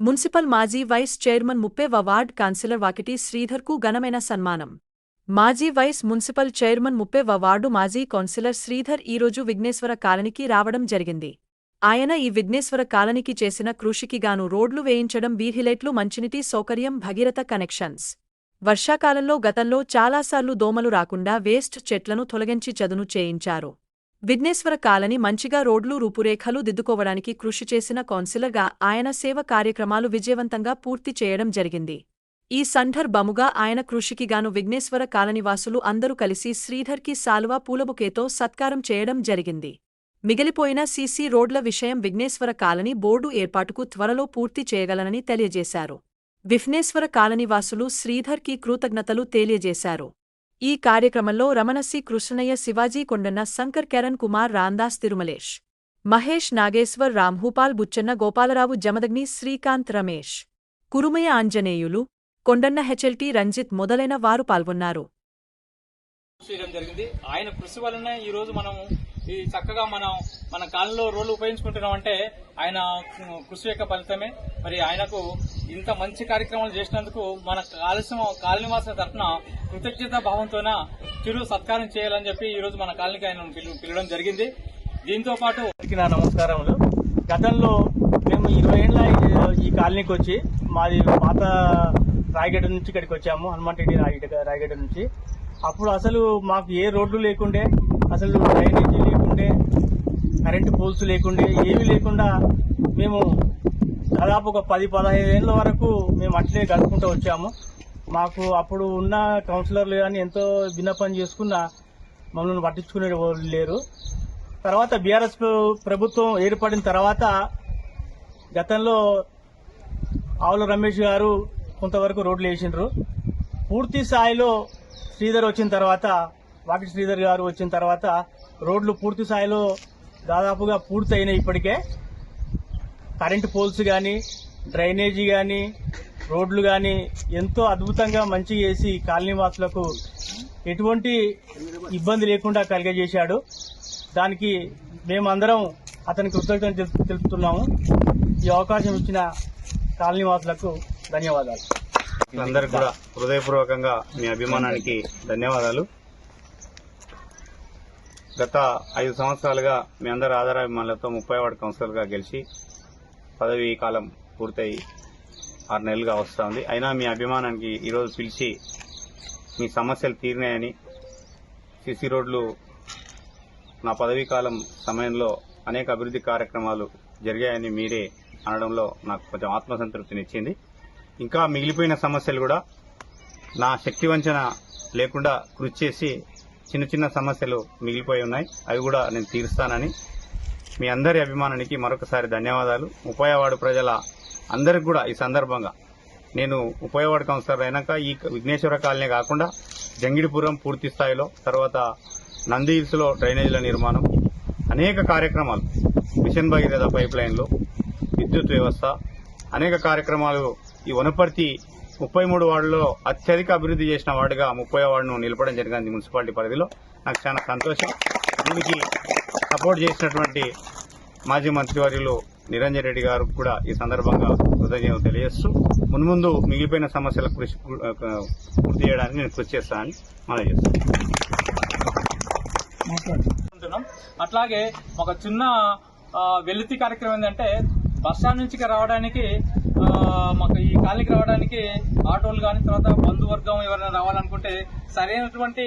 Municipal మాజీ vice chairman ముప్పేవ ward councillor Vakiti శ్రీధర్కు ఘనమైన సన్మానం. మాజీ వైస్ మున్సిపల్ చైర్మన్ ముప్పేవ వార్డు మాజీ కౌన్సిలర్ శ్రీధర్ ఈరోజు విఘ్నేశ్వర కాలనీకి రావడం జరిగింది. ఆయన ఈ విఘ్నేశ్వర కాలనీకి చేసిన కృషికిగాను రోడ్లు వేయించడం వీధిలైట్లు మంచినీటి సౌకర్యం భగీరథ కనెక్షన్స్. వర్షాకాలంలో గతంలో చాలాసార్లు దోమలు రాకుండా వేస్ట్ చెట్లను తొలగించి చదును చేయించారు. విఘ్నేశ్వర కాలని మంచిగా రోడ్లు రూపురేఖలు దిద్దుకోవడానికి కృషి చేసిన కౌన్సిలర్గా ఆయన సేవ కార్యక్రమాలు విజయవంతంగా పూర్తి చేయడం జరిగింది. ఈ సందర్భముగా ఆయన కృషికిగాను విఘ్నేశ్వర కాలనివాసులు అందరూ కలిసి శ్రీధర్కి సాల్వా పూలబుకేతో సత్కారం చేయడం జరిగింది. మిగిలిపోయిన సీసీ రోడ్ల విషయం విఘ్నేశ్వర కాలనీ బోర్డు ఏర్పాటుకు త్వరలో పూర్తి చేయగలనని తెలియజేశారు. విఘ్నేశ్వర కాలనివాసులు శ్రీధర్కి కృతజ్ఞతలు తెలియజేశారు. ఈ కార్యక్రమంలో రమణసి కృష్ణయ్య శివాజీ కొండన్న శంకర్ కెరణ్ కుమార్ రాందాస్ తిరుమలేష్ మహేష్ నాగేశ్వర్ రామ్హూపాల్ బుచ్చన్న గోపాలరావు జమదగ్ని శ్రీకాంత్ రమేష్ కురుమయ ఆంజనేయులు కొండన్న హెచ్ఎల్టీ రంజిత్ మొదలైన వారు పాల్గొన్నారు. జరిగింది. ఆయన కృషి వలన ఈ రోజు మనం ఈ చక్కగా మనం మన కాలంలో రోడ్లు ఉపయోగించుకుంటున్నాం అంటే ఆయన కృషి యొక్క ఫలితమే. మరి ఆయనకు ఇంత మంచి కార్యక్రమాలు చేసినందుకు మన కాలుష్యం కాలనివాసుల తరఫున కృతజ్ఞత భావంతోన చిరు సత్కారం చేయాలని చెప్పి ఈ రోజు మన కాలనీకి ఆయన పిలవడం జరిగింది. దీంతో పాటు నా నమస్కారములు. గతంలో మేము ఇరవై ఏళ్ళ ఈ- కాలనీకి వచ్చి మాది పాత రాయగడ్డ నుంచి ఇక్కడికి వచ్చాము. హనుమంతరెడ్డి రాయగడ్డ రాయగడ్డ నుంచి. అప్పుడు అసలు మాకు ఏ రోడ్లు లేకుండే అసలు డ్రైనేజీ లేకుండే కరెంటు పోల్స్ లేకుండే ఏమీ లేకుండా మేము దాదాపు ఒక పది పదహైదు ఏళ్ళ వరకు మేము అట్లే గడుపుకుంటూ వచ్చాము. మాకు అప్పుడు ఉన్న కౌన్సిలర్లు కానీ ఎంతో విన్నపం చేసుకున్నా మమ్మల్ని పట్టించుకునే వాళ్ళు లేరు. తర్వాత బీఆర్ఎస్ ప్రభుత్వం ఏర్పడిన తర్వాత గతంలో ఆవుల రమేష్ గారు కొంతవరకు రోడ్లు వేసిండ్రు. పూర్తి స్థాయిలో శ్రీధర్ వచ్చిన తర్వాత వాటి శ్రీధర్ గారు వచ్చిన తర్వాత రోడ్లు పూర్తి స్థాయిలో దాదాపుగా పూర్తి అయినాయి ఇప్పటికే. కరెంటు పోల్స్ కానీ డ్రైనేజీ కానీ రోడ్లు కానీ ఎంతో అద్భుతంగా మంచి చేసి కాలనీవాసులకు ఎటువంటి ఇబ్బంది లేకుండా కలిగజేశాడు. దానికి మేమందరం అతనికి కృతజ్ఞత తెలుపుతున్నాము. ఈ అవకాశం ఇచ్చిన కాలనీవాసులకు ధన్యవాదాలు. అందరికి కూడా హృదయపూర్వకంగా మీ అభిమానానికి ధన్యవాదాలు. గత ఐదు సంవత్సరాలుగా మీ అందరి ఆధారాభిమానులతో ముప్పై వార్డు కౌన్సిలర్గా గెలిచి పదవీ కాలం పూర్తయి ఆరు నెలలుగా వస్తూ ఉంది అయినా మీ అభిమానానికి ఈరోజు పిలిచి మీ సమస్యలు తీరినాయని సిసి రోడ్లు నా పదవీ కాలం సమయంలో అనేక అభివృద్ధి కార్యక్రమాలు జరిగాయని మీరే అనడంలో నాకు కొంచెం ఆత్మసంతృప్తినిచ్చింది. ఇంకా మిగిలిపోయిన సమస్యలు కూడా నా శక్తి వంచన లేకుండా కృషి చేసి చిన్న చిన్న సమస్యలు మిగిలిపోయి ఉన్నాయి. అవి కూడా నేను తీరుస్తానని మీ అందరి అభిమానానికి మరొకసారి ధన్యవాదాలు. ఉపాయవాడు ప్రజల అందరికి కూడా ఈ సందర్భంగా నేను ఉపయోగవాడు కౌన్సిలర్ అయినాక ఈ విఘ్నేశ్వర కాలనీ కాకుండా జంగిడిపురం పూర్తి స్థాయిలో తర్వాత నంది హిల్స్లో డ్రైనేజీల నిర్మాణం అనేక కార్యక్రమాలు మిషన్ భగీరథ పైప్ లైన్లు విద్యుత్ వ్యవస్థ అనేక కార్యక్రమాలు ఈ వనపర్తి ముప్పై మూడు వార్డులో అత్యధిక అభివృద్ధి చేసిన వార్డుగా ముప్పై వార్డును నిలపడం జరిగింది మున్సిపాలిటీ పరిధిలో. నాకు చాలా సంతోషం. దీనికి సపోర్ట్ చేసినటువంటి మాజీ మంత్రివర్యులు నిరంజన్ రెడ్డి గారు కూడా ఈ సందర్భంగా కృతజ్ఞతలు తెలియజేస్తూ మున్ముందు మిగిలిపోయిన సమస్యల కృషి పూర్తి చేయడానికి నేను కృషి చేస్తానని మనం చేస్తాను అట్లాగే ఒక చిన్న వెలితి కార్యక్రమం ఏంటంటే బస్ స్టాండ్ నుంచి రావడానికి మాకు ఈ కాలనీకి రావడానికి ఆటోలు కానీ తర్వాత బంధువర్గం ఎవరైనా రావాలనుకుంటే సరైనటువంటి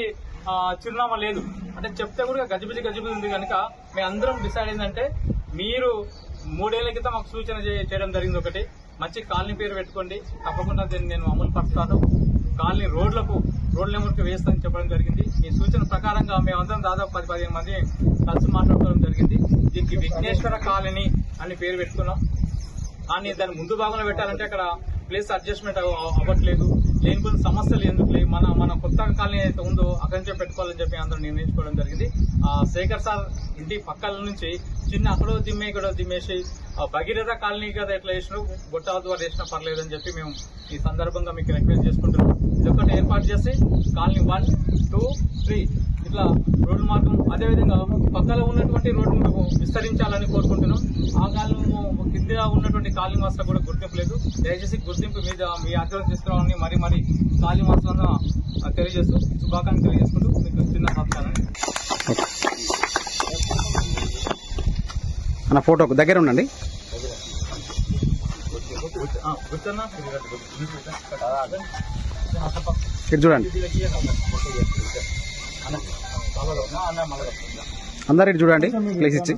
చిరునామా లేదు. అంటే చెప్తే కూడా గజిబిజి గజిబిజి ఉంది కనుక మేము అందరం డిసైడ్ ఏంటంటే మీరు మూడేళ్ళ క్రితం మాకు సూచన చేయడం జరిగింది ఒకటి. మంచి కాలనీ పేరు పెట్టుకోండి. తప్పకుండా దీన్ని నేను అమలు పరుస్తాను. కాలనీ రోడ్లకు రోడ్ల నెంబర్కి వేస్తానని చెప్పడం జరిగింది. ఈ సూచన ప్రకారంగా మేమందరం దాదాపు పది పదిహేను మంది కలిసి మాట్లాడుకోవడం జరిగింది. దీనికి విఘ్నేశ్వర కాలనీ అని పేరు పెట్టుకున్నాం. కానీ దాని ముందు భాగంలో పెట్టాలంటే అక్కడ ప్లేస్ అడ్జస్ట్మెంట్ అవ్వట్లేదు. లేని కొన్ని సమస్యలు ఎందుకు లేవు? మన మన కొత్త కాలనీ అయితే ఉందో అక్కడి నుంచే పెట్టుకోవాలని చెప్పి అందరూ నిర్ణయించుకోవడం జరిగింది. శేఖర్ సార్ ఇంటి పక్కల నుంచి చిన్న అక్కడో దిమ్మే ఇక్కడ దిమ్మేసి భగీరథ కాలనీ కదా ఎట్లా వేసినా గొట్టాల ద్వారా వేసినా పర్లేదు అని చెప్పి మేము ఈ సందర్భంగా మీకు రిక్వెస్ట్ చేసుకుంటున్నాం. ఇదొకటి ఏర్పాటు చేసి కాలనీ వన్ టూ త్రీ ఇట్లా రోడ్డు మార్గం అదేవిధంగా పక్కన ఉన్నటువంటి రోడ్డు విస్తరించాలని కోరుకుంటున్నాం. ఆ కాలంలో కింద ఉన్నటువంటి వాసులకు కూడా గుర్తింపు లేదు దయచేసి గుర్తింపు మీద మీ ఆధ్వర్యం తీసుకురావాలని మరి మరి కాలనీ వాసులను తెలియజేస్తూ శుభాకాంక్షలు తెలియజేసుకుంటూ మీకు చిన్న సత్కారాన్ని అన్న ఫోటోకు దగ్గర ఉండండి. చూడండి. అన్న, చూడండి ప్లేస్ ఇచ్చి.